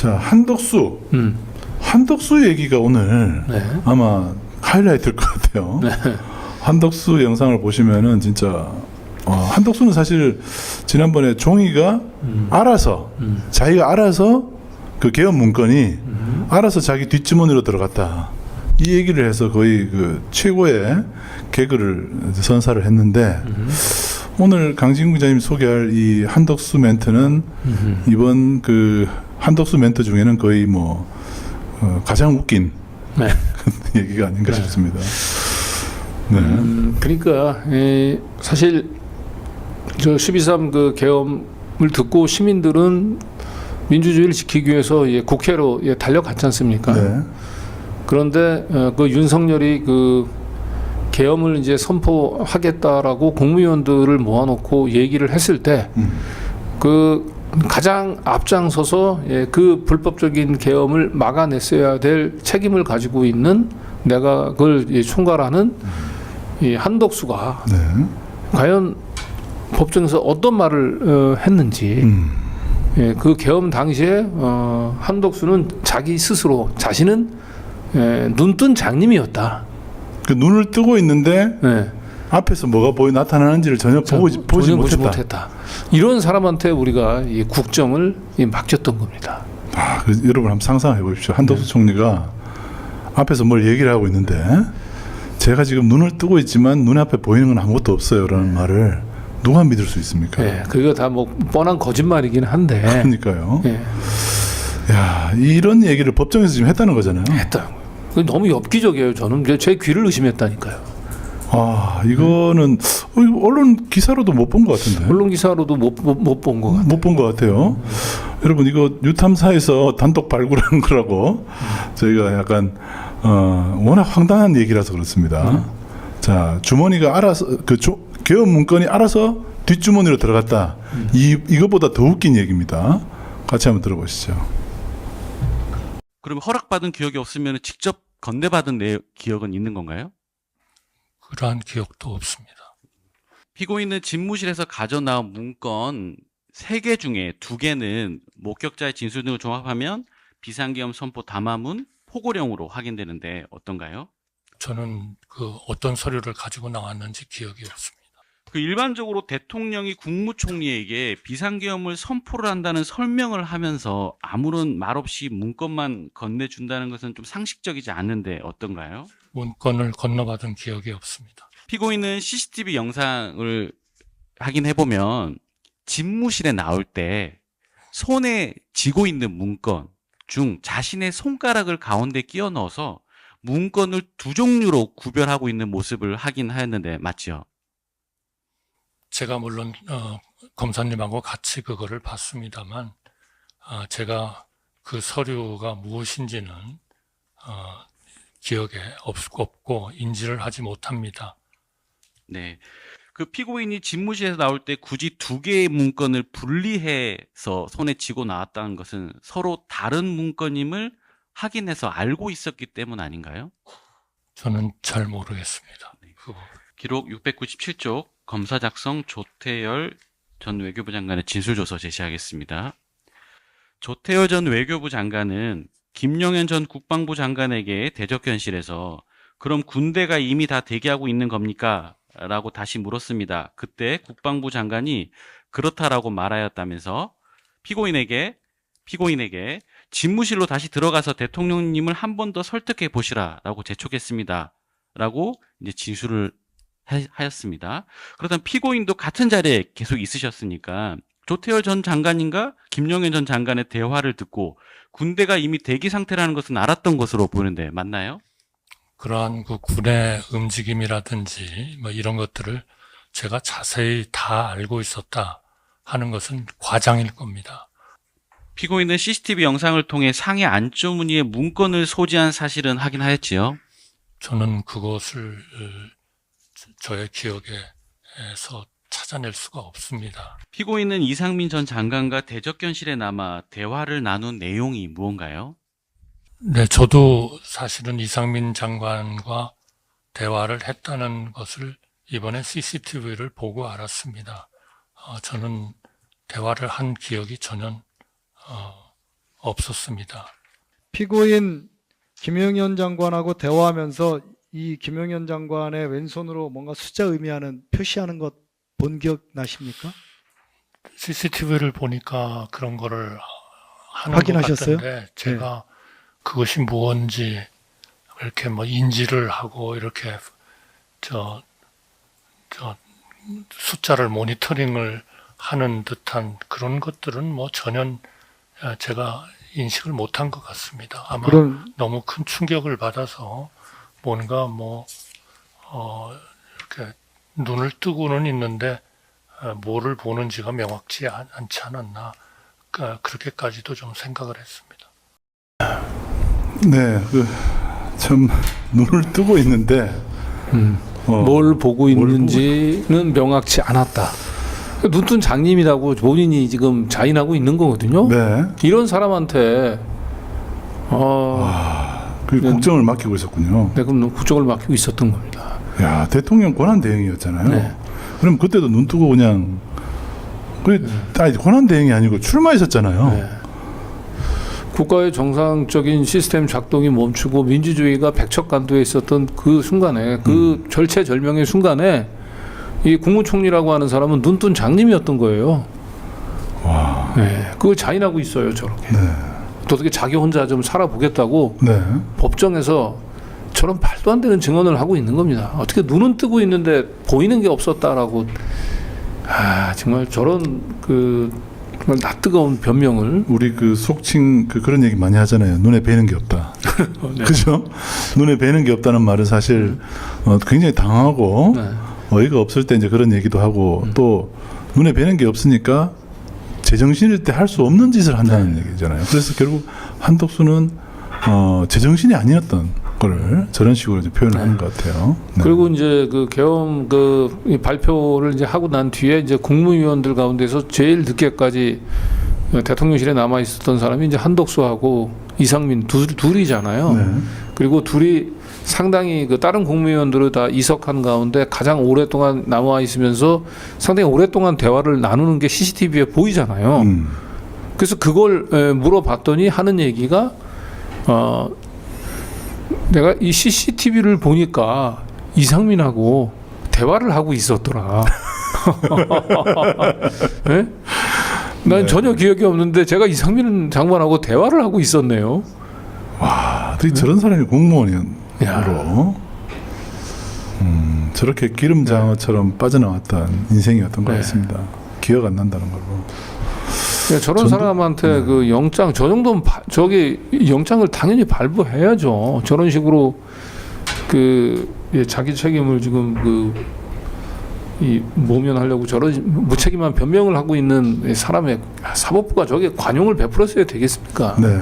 자 한덕수 음. 한덕수 얘기가 오늘 네. 아마 하이라이트일 것 같아요. 한덕수 영상을 보시면은 진짜 어, 한덕수는 사실 지난번에 종이가 알아서 음. 자기가 알아서 그 개헌 문건이 알아서 자기 뒷주머니로 들어갔다. 이 얘기를 해서 거의 그 최고의 개그를 선사를 했는데 오늘 강진구 기자님 소개할 이 한덕수 멘트는 이번 그 한덕수 멘트 중에는 거의 뭐 어, 가장 웃긴 네. 얘기가 아닌가 싶습니다. 네. 음, 그러니까 에, 사실 저 12.3 그 계엄을 듣고 시민들은 민주주의를 지키기 위해서 예, 국회로 예, 달려갔지 않습니까? 네. 그런데 어, 그 윤석열이 그 계엄을 이제 선포하겠다라고 국무위원들을 모아놓고 얘기를 했을 때 음. 그 가장 앞장서서 예, 그 불법적인 계엄을 막아냈어야 될 책임을 가지고 있는 내가 그걸 예, 총괄하는 이 한덕수가 네. 과연 법정에서 어떤 말을 어, 했는지 음. 예, 그 계엄 당시에 어, 한덕수는 자기 스스로 자신은 예, 눈뜬 장님이었다. 그 눈을 뜨고 있는데 예, 앞에서 뭐가 보이 나타나는지를 전혀 보지 전혀 보지 보지 못했다. 못했다. 이런 사람한테 우리가 이 국정을 이 맡겼던 겁니다. 아, 그 여러분 한번 상상해 보십시오. 한덕수 총리가 앞에서 뭘 얘기를 하고 있는데 제가 지금 눈을 뜨고 있지만 눈앞에 보이는 건 아무것도 없어요라는 말을 누가 믿을 수 있습니까? 예, 그거 다 뭐 뻔한 거짓말이긴 한데 그러니까요. 예, 야, 이런 얘기를 법정에서 지금 했다는 거잖아요. 했다. 너무 엽기적이에요. 저는 제 귀를 의심했다니까요. 아, 이거는 어, 이거 언론 기사로도 못 본 것 같은데. 언론 기사로도 못본것 같아요. 못 본 것 같아요. 여러분 이거 유탐사에서 단독 발굴한 거라고 저희가 약간 어, 워낙 황당한 얘기라서 그렇습니다. 자 주머니가 알아서 그 조, 개업 문건이 알아서 뒷주머니로 들어갔다. 이 이거보다 더 웃긴 얘기입니다. 같이 한번 들어보시죠. 그럼 허락받은 기억이 없으면 직접 건네받은 내 기억은 있는 건가요? 그러한 기억도 없습니다. 피고인은 집무실에서 가져나온 문건 3개 중에 2개는 목격자의 진술 등을 종합하면 비상계엄 선포 담화문 포고령으로 확인되는데 어떤가요? 저는 그 어떤 서류를 가지고 나왔는지 기억이 없습니다. 그 일반적으로 대통령이 국무총리에게 비상계엄을 선포를 한다는 설명을 하면서 아무런 말 없이 문건만 건네준다는 것은 좀 상식적이지 않은데 어떤가요? 문건을 건너받은 기억이 없습니다. 피고인은 CCTV 영상을 확인해 보면 집무실에 나올 때 손에 쥐고 있는 문건 중 자신의 손가락을 가운데 끼워 넣어서 문건을 두 종류로 구별하고 있는 모습을 확인하였는데 맞죠? 제가 물론 어, 검사님하고 같이 그거를 봤습니다만 아, 제가 그 서류가 무엇인지는 어, 기억에 없, 없고 인지를 하지 못합니다. 네. 그 피고인이 집무실에서 나올 때 굳이 두 개의 문건을 분리해서 손에 쥐고 나왔다는 것은 서로 다른 문건임을 확인해서 알고 있었기 때문 아닌가요? 저는 잘 모르겠습니다. 그 부분. 기록 697쪽 검사 작성 조태열 전 외교부 장관의 진술조서 제시하겠습니다. 조태열 전 외교부 장관은 김용현 전 국방부 장관에게 대적견실에서 그럼 군대가 이미 다 대기하고 있는 겁니까? 라고 다시 물었습니다. 그때 국방부 장관이 그렇다라고 말하였다면서 피고인에게 피고인에게 집무실로 다시 들어가서 대통령님을 한 번 더 설득해 보시라라고 재촉했습니다. 라고 이제 진술을 하- 하였습니다. 그렇다면 피고인도 같은 자리에 계속 있으셨으니까 조태열 전 장관인가 김용현 전 장관의 대화를 듣고 군대가 이미 대기 상태라는 것은 알았던 것으로 보이는데 맞나요? 그러한 그 군의 움직임이라든지 뭐 이런 것들을 제가 자세히 다 알고 있었다 하는 것은 과장일 겁니다. 피고인은 CCTV 영상을 통해 상해 안쪽무늬에 문건을 소지한 사실은 확인하였지요. 저는 그것을 어, 저- 저의 기억에서 찾아낼 수가 없습니다. 피고인은 이상민 전 장관과 대적견실에 남아 대화를 나눈 내용이 무언가요? 네, 저도 사실은 이상민 장관과 대화를 했다는 것을 이번에 CCTV를 보고 알았습니다. 어, 저는 대화를 한 기억이 전혀 어, 없었습니다. 피고인 김영현 장관하고 대화하면서 이 김영현 장관의 왼손으로 뭔가 숫자 의미하는 표시하는 것 본 기억 나십니까? CCTV를 보니까 그런 거를 하는 확인하셨어요? 것 같던데 제가 그것이 무언지 이렇게 뭐 인지를 하고 이렇게 저, 저 숫자를 모니터링을 하는 듯한 그런 것들은 뭐 전혀 아, 제가 인식을 못한 것 같습니다. 아마 그럼 너무 큰 충격을 받아서 뭔가 뭐, 어, 이렇게 눈을 뜨고는 있는데, 어, 뭐를 보는지가 명확치 않, 않지 않았나. 그, 그렇게까지도 좀 생각을 했습니다. 네, 그 참 눈을 뜨고 있는데 음. 어, 뭘 보고 뭘 있는지는 명확치 않았다. 눈뜬 장님이라고 본인이 지금 자인하고 있는 거거든요. 네, 이런 사람한테 어, 그 네. 국정을 맡기고 있었군요. 네, 그럼 국정을 맡기고 있었던 겁니다. 야, 대통령 권한 대행이었잖아요. 네. 그럼 그때도 눈 뜨고 그냥 그 아니 권한 대행이 아니고 출마했었잖아요. 네. 국가의 정상적인 시스템 작동이 멈추고 민주주의가 백척간도에 있었던 그 순간에 그 절체절명의 순간에 이 국무총리라고 하는 사람은 눈뜬 장님이었던 거예요. 와, 네, 그걸 자인하고 있어요 저렇게. 네, 또 어떻게 자기 혼자 좀 살아보겠다고 네, 법정에서 저런 말도 안 되는 증언을 하고 있는 겁니다. 어떻게 눈은 뜨고 있는데 보이는 게 없었다라고 아 정말 저런 그 정말 낯뜨거운 변명을 우리 그 속칭 그 그런 얘기 많이 하잖아요. 눈에 뵈는 게 없다. 네. 그죠? 눈에 뵈는 게 없다는 말은 사실 어, 굉장히 당하고 네. 어이가 없을 때 이제 그런 얘기도 하고 음. 또 눈에 뵈는 게 없으니까 제정신일 때 할 수 없는 짓을 한다는 네. 얘기잖아요. 그래서 결국 한덕수는 어, 제정신이 아니었던 거를 저런 식으로 이제 표현을 하는 것 같아요. 네. 그리고 이제 그 계엄 그이 발표를 이제 하고 난 뒤에 이제 국무위원들 가운데서 제일 늦게까지 대통령실에 남아 있었던 사람이 이제 한덕수하고 이상민 둘, 둘이잖아요. 네. 그리고 둘이 상당히 그 다른 국무위원들을 다 이석한 가운데 가장 오랫동안 남아 있으면서 상당히 오랫동안 대화를 나누는 게 CCTV에 보이잖아요. 음. 그래서 그걸 에, 물어봤더니 하는 얘기가 어 내가 이 CCTV를 보니까 이상민하고 대화를 하고 있었더라. 예? 난 네. 전혀 기억이 없는데 제가 이상민 장관하고 대화를 하고 있었네요. 와, 어떻게 저런 사람이 공무원으로 야. 음, 저렇게 기름장어처럼 빠져나왔던 인생이었던 것 네. 같습니다. 기억 안 난다는 걸로. 예, 저런 전부- 사람한테 네. 그 영장 저 정도면 바- 저기 영장을 당연히 발부해야죠. 저런 식으로 그 예, 자기 책임을 지금 그 이 모면하려고 저런 무책임한 변명을 하고 있는 사람의 사법부가 저게 관용을 베풀었어야 되겠습니까? 네.